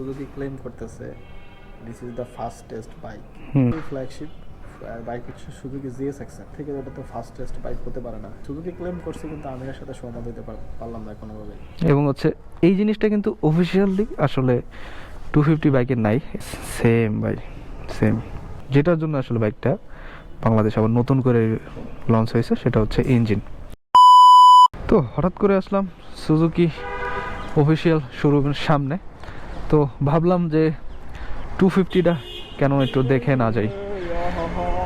Suzuki claim করতেছে this is the fastest bike hmm. Flagship bike হচ্ছে Suzuki GS XR থেকে এটা তো ফাস্টেস্ট বাইক হতে পারে না। সুজুকি ক্লেম করছে কিন্তু আমি এর সাথে সহমত হতে পারলাম না কোনোভাবে এবং হচ্ছে এই জিনিসটা কিন্তু অফিসিয়ালি আসলে টু ফিফটি বাইকের নাই। সেম ভাই সেম যেটার জন্য আসলে বাইকটা বাংলাদেশ আবার নতুন করে লঞ্চ হয়েছে সেটা হচ্ছে ইঞ্জিন তো হঠাৎ করে আসলাম সুজুকি অফিসিয়াল শোরুমের সামনে। তো ভাবলাম যে টু ফিফটিটা কেন একটু দেখে না যাই।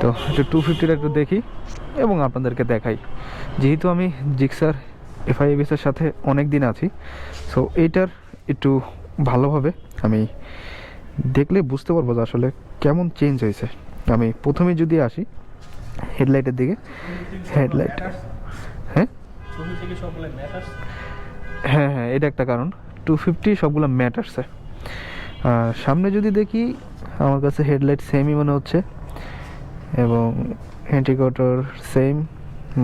তো একটু টু ফিফটিটা একটু দেখি এবং আপনাদেরকে দেখাই। যেহেতু আমি জিক্সার এফআইএবিসের সাথে অনেক দিন আছি সো এইটার একটু ভালোভাবে আমি দেখলে বুঝতে পারব যে আসলে কেমন চেঞ্জ হয়েছে। আমি প্রথমে যদি আসি হেডলাইটের দিকে। হেডলাইট হ্যাঁ? হ্যাঁ হ্যাঁ এটা একটা কারণ। টু ফিফটি সবগুলো ম্যাট সামনে যদি দেখি আমার কাছে হেডলাইট সেমই মনে হচ্ছে। এবং হ্যান্টিকটার সেম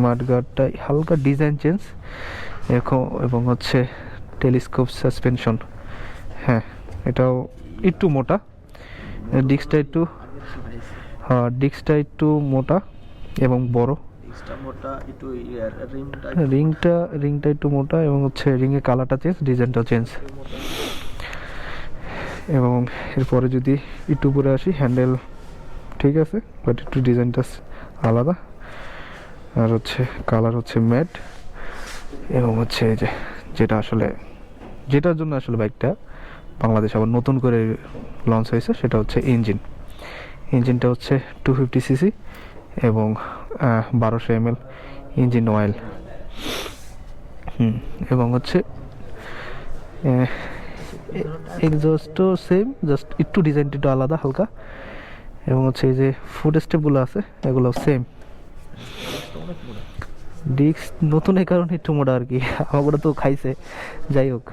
মাঠগার্ডটা হালকা ডিজাইন চেঞ্জ এখন এবং হচ্ছে টেলিস্কোপ সাসপেনশন হ্যাঁ এটাও একটু মোটা। ডিস্কটা একটু হ্যাঁ ডিস্কটা একটু মোটা এবং বড়। রিমটা রিংটা রিংটা একটু মোটা এবং হচ্ছে রিংয়ের কালারটা চেঞ্জ ডিজাইনটাও চেঞ্জ এবং এরপরে যদি একটু উপরে আসি হ্যান্ডেল ঠিক আছে? বাট একটু ডিজাইনটা আলাদা। আর হচ্ছে কালার হচ্ছে ম্যাট এবং হচ্ছে যে, যেটা আসলে, যেটার জন্য আসলে বাইকটা বাংলাদেশ আবার নতুন করে লঞ্চ হয়েছে, সেটা হচ্ছে ইঞ্জিন ইঞ্জিনটা হচ্ছে টু ফিফটি সিসি এবং বারোশো এম ইঞ্জিন অয়েল হুম, এবং হচ্ছে এক্সস্টও সেম জাস্ট একটু ডিজাইনটা একটু আলাদা হালকা। এবং হচ্ছে এই যে ফুড স্টেপগুলো আছে এগুলো সেম ডিস্ক নতুন এই কারণে একটু মোটা আর কি আমাকে তো খাইছে। যাই হোক।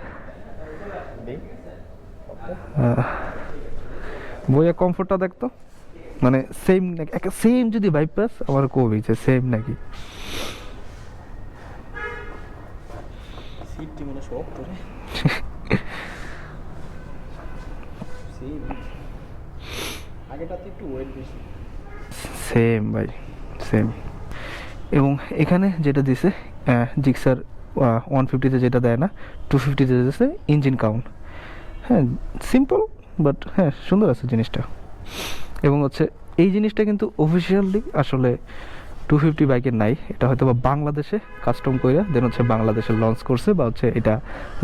আহ, বইয়া কমফোর্টটা দেখতো মানে সেম একটা সেম যদি ভাইব পাস আমার কবি যে সেম নাকি। সিটটি মানে সব ধরে সেম সেম ভাই সেম এবং এখানে যেটা দিছে জিক্সার ওয়ান ফিফটিতে যেটা দেয় না টু ফিফটিতে দিয়েছে ইঞ্জিন কাউন্ট হ্যাঁ সিম্পল বাট হ্যাঁ সুন্দর আছে জিনিসটা। এবং হচ্ছে, এই জিনিসটা কিন্তু অফিসিয়ালি আসলে টু ফিফটি বাইকের নাই এটা হয়তো বা বাংলাদেশে কাস্টম করে দেন হচ্ছে বাংলাদেশে লঞ্চ করছে বা হচ্ছে এটা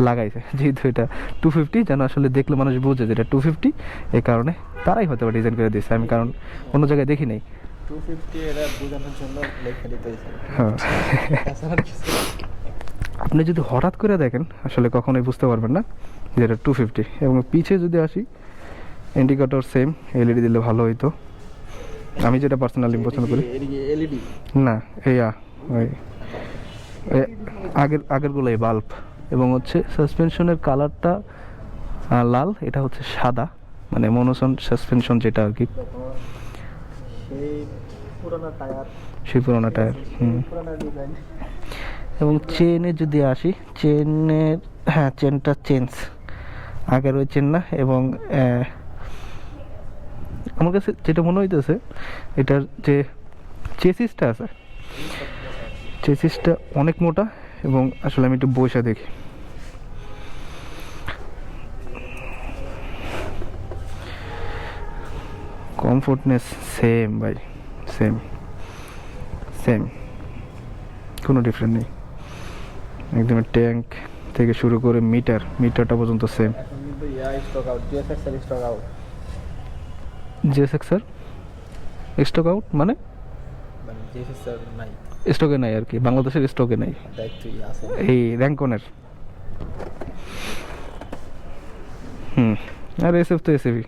লাগাইছে। যেহেতু এটা টু ফিফটি যেন আসলে দেখলে মানুষ বুঝে যে এটা টু ফিফটি এই কারণে তারাই হয়তো বা ডিজাইন করে দিয়েছে। আমি কারণ অন্য জায়গায় দেখি নাই। টু ফিফটি এরা বোঝানোর জন্য লেখা দিতে হ্যাঁ। আপনি যদি হঠাৎ করে দেখেন আসলে কখনোই বুঝতে পারবেন না যে এটা টু ফিফটি এবং পিছে যদি আসি ইন্ডিকেটর সেম এলইডি দিলে ভালো হইতো। আমি যেটা পার্সোনালি পছন্দ করি। না, এইয়া, ওই আগের আগেরগুলো এই বাল্ব এবং হচ্ছে সাসপেনশনের কালারটা লাল, এটা হচ্ছে সাদা মানে মনোসন সাসপেনশন যেটা আর কি। সেই পুরোনো টায়ার হুম। এবং চেনে যদি আসি চেনের হ্যাঁ চেনটা চেঞ্জ আগের ওই চেন না এবং আমার কাছে যেটা মনে হইতেছে, এটার যে চেসিসটা আছে, চেসিসটা অনেক মোটা এবং আসলে আমি একটু বসে দেখি। কমফোর্টনেস সেম ভাই সেম সেম কোনো ডিফারেন্ট নেই। একদম ট্যাঙ্ক থেকে শুরু করে মিটার মিটারটা পর্যন্ত সেম এখন কিন্তু yeah stock out GSX stock sir stock out মানে? মানে জিএসএক্স এর নাই। স্টকে নাই আর কি বাংলাদেশের স্টকে নাই। এই র্যাঙ্কনের। হুম আর এসএফ তো এসএফই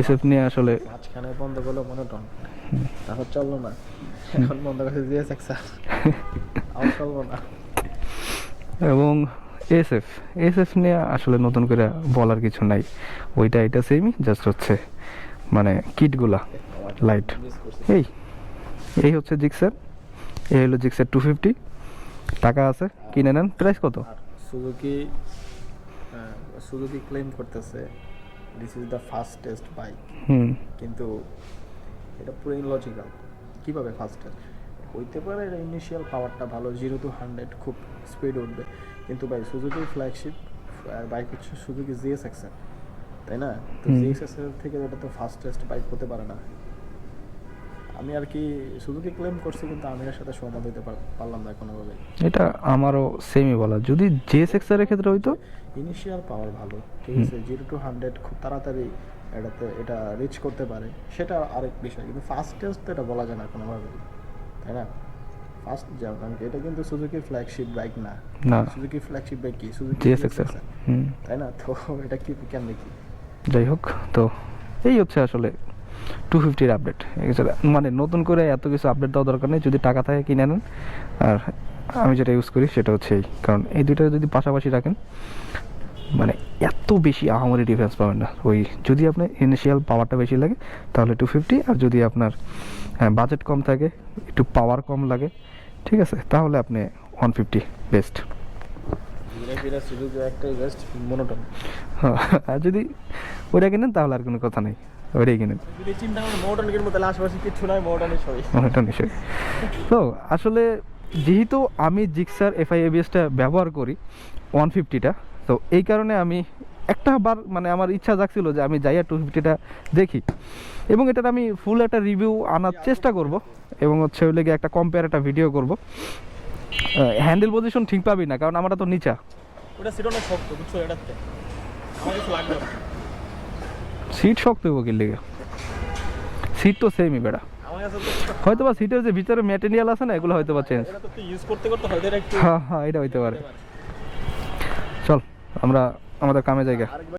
এসএফ নিয়ে আসলে মাঝখানে বন্ধ করল মনোটন তারপর চলল না। এখন বন্ধ করছে জিএসএক্স আর আউট চলবো না। এবং এসএফ এসএফ নিয়ে আসলে নতুন করে বলার কিছু নাই। ওইটা এটা সেমই জাস্ট হচ্ছে। মানে কিটগুলা লাইট এই এই হচ্ছে জিক্সার এই হলো জিক্সার টু ফিফটি টাকা আছে কিনে নেন প্রাইস কত? সুজুকি সুজুকি ক্লেম করতেছে this is the fastest bike hmm. কিন্তু এটা পুরো ইনলজিক্যাল কীভাবে ফাস্টের হইতে পারে এটা ইনিশিয়াল পাওয়ারটা ভালো জিরো টু হান্ড্রেড খুব স্পিড উঠবে। কিন্তু ভাই সুজুকি ফ্ল্যাগশিপ বাইক হচ্ছে সুজুকি জিএস এক্সেল তাই না? তো হুম। থেকে এটা তো ফাস্টেস্ট বাইক হতে পারে না। আমি আর কি সুজুকি ক্লেম করছি কিন্তু আমি এর সাথে সহমত হতে পারলাম না কোনোভাবেই এটা আমারও সেমই বলা। যদি জেএস এক্সআর ক্ষেত্রে হয়তো ইনিশিয়াল পাওয়ার ভালো। ঠিক আছে জিরো টু হান্ড্রেড খুব তাড়াতাড়ি এটাতে এটা রিচ করতে পারে। সেটা আরেক বিষয় কিন্তু ফাস্টেস্ট তো এটা বলা যায় না কোনোভাবে। তাই না? ফার্স্ট যেমন এটা কিন্তু সুজুকি ফ্ল্যাগশিপ বাইক না। সুজুকি ফ্ল্যাগশিপ বাইক কি? সুজুকি তাই না? তো এটা কি কেমনে কি? যাই হোক তো এই হচ্ছে আসলে টু ফিফটির আপডেট মানে নতুন করে এত কিছু আপডেট দেওয়া দরকার নেই, যদি টাকা থাকে কিনে নেন। আর আমি যেটা ইউজ করি সেটা হচ্ছে এই, কারণ এই দুইটা যদি পাশাপাশি রাখেন মানে এত বেশি আহামরি ডিফারেন্স পাবেন না। ওই যদি আপনার ইনিশিয়াল পাওয়ারটা বেশি লাগে, তাহলে টু ফিফটি আর যদি আপনার বাজেট কম থাকে, একটু পাওয়ার কম লাগে, ঠিক আছে, তাহলে আপনি ওয়ান ফিফটি বেস্ট ধীরে ধীরে সুজুকি একটাই বেস্ট মনোটন আর যদি ওইটা কিনেন তাহলে আর কোনো কথা নেই। ওইটাই কিনেন। মনোটন তো আসলে যেহেতু আমি জিক্সার এফআই এবিএসটা ব্যবহার করি ওয়ান ফিফটিটা তো এই কারণে আমি একটা বার মানে আমার ইচ্ছা জাগছিল যে আমি যাইয়া টু ফিফটিটা দেখি। এবং এটার আমি ফুল একটা রিভিউ আনার চেষ্টা করব এবং হচ্ছে ওই লেগে একটা কম্পেয়ার একটা ভিডিও করব। হ্যান্ডেল পজিশন ঠিক পাবি না কারণ আমরা তো নিচা। ওটা সিট অনেক শক্ত বুঝছ? এটাতে। আমার কিছু লাগবে সিট শক্ত হইব কি লেগে? সিট তো সেমই বেড়া। হয়তো বা সিটের যে ভিতরে ম্যাটেরিয়াল আছে না এগুলো হয়তো বা চেঞ্জ এটা তো ইউজ করতে করতে হয়তো হ্যাঁ হ্যাঁ এটা হইতে পারে। চল আমরা আমাদের কামে জায়গা